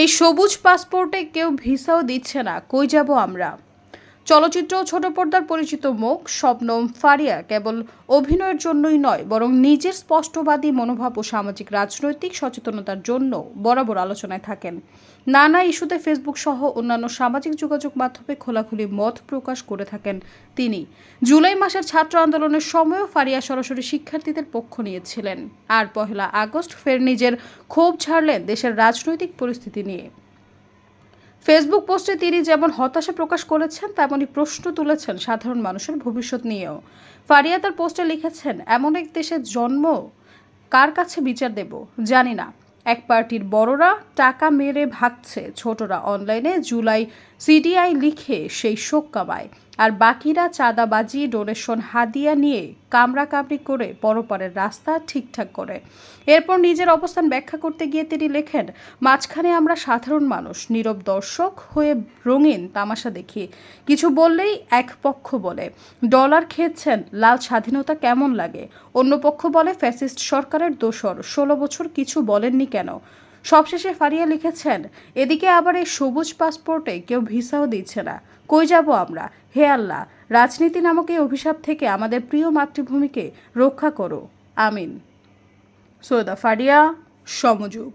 এই সবুজ পাসপোর্টে কেউ ভিসাও দিচ্ছে না। কই যাব আমরা? চলচ্চিত্র ও ছোট পর্দার পরিচিত মুখ শবনম ফারিয়া কেবল অভিনয়ের জন্যই নয়, বরং নিজের স্পষ্টবাদী মনোভাব ও সামাজিক রাজনৈতিক সচেতনতার জন্য বরাবর আলোচনায় থাকেন। নানা ইস্যুতে ফেসবুক সহ অন্যান্য সামাজিক যোগাযোগ মাধ্যমে খোলাখুলি মত প্রকাশ করে থাকেন তিনি। জুলাই মাসের ছাত্র আন্দোলনের সময়ও ফারিয়া সরাসরি শিক্ষার্থীদের পক্ষ নিয়েছিলেন। আর পহেলা আগস্ট ফের নিজের ক্ষোভ ছাড়লেন দেশের রাজনৈতিক পরিস্থিতি নিয়ে। ফেসবুক পোস্টে তিনি যেমন হতাশা প্রকাশ করেছেন, তেমনই প্রশ্ন তুলেছেন সাধারণ মানুষের ভবিষ্যৎ নিয়েও। ফারিয়া তার পোস্টে লিখেছেন, এমন এক দেশের জন্ম কার কাছে বিচার দেব? জানি না। এক পার্টির বড়রা টাকা মেরে ভাগছে, ছোটরা অনলাইনে জুলাই সিডিআই লিখে সেই শোক কামায়। আর বাকিরা চাঁদাবাজি, ডোনেশন, হাদিয়া নিয়ে কামড়াকামড়ি করে পরপরের রাস্তা ঠিকঠাক করে। এরপর নিজের অবস্থান ব্যাখ্যা করতে গিয়ে তিনি লেখেন, মাঝখানে আমরা সাধারণ মানুষ, নীরব দর্শক হয়ে রঙিন তামাশা দেখি। কিছু বললেই এক পক্ষ বলে। ডলার খেয়েছেন, লাল স্বাধীনতা কেমন লাগে? অন্য পক্ষ বলে, ফ্যাসিস্ট সরকারের দোসর ষোলো বছর কিছু বলেননি কেন? সবশেষে ফারিয়া লিখেছেন, এদিকে আবার এই সবুজ পাসপোর্টে কেউ ভিসাও দিচ্ছে না। কই যাব আমরা? হে আল্লাহ, রাজনীতি নামক এই অভিশাপ থেকে আমাদের প্রিয় মাতৃভূমিকে রক্ষা করো। আমিন। সৈয়দা ফারিয়া, সমযুগ।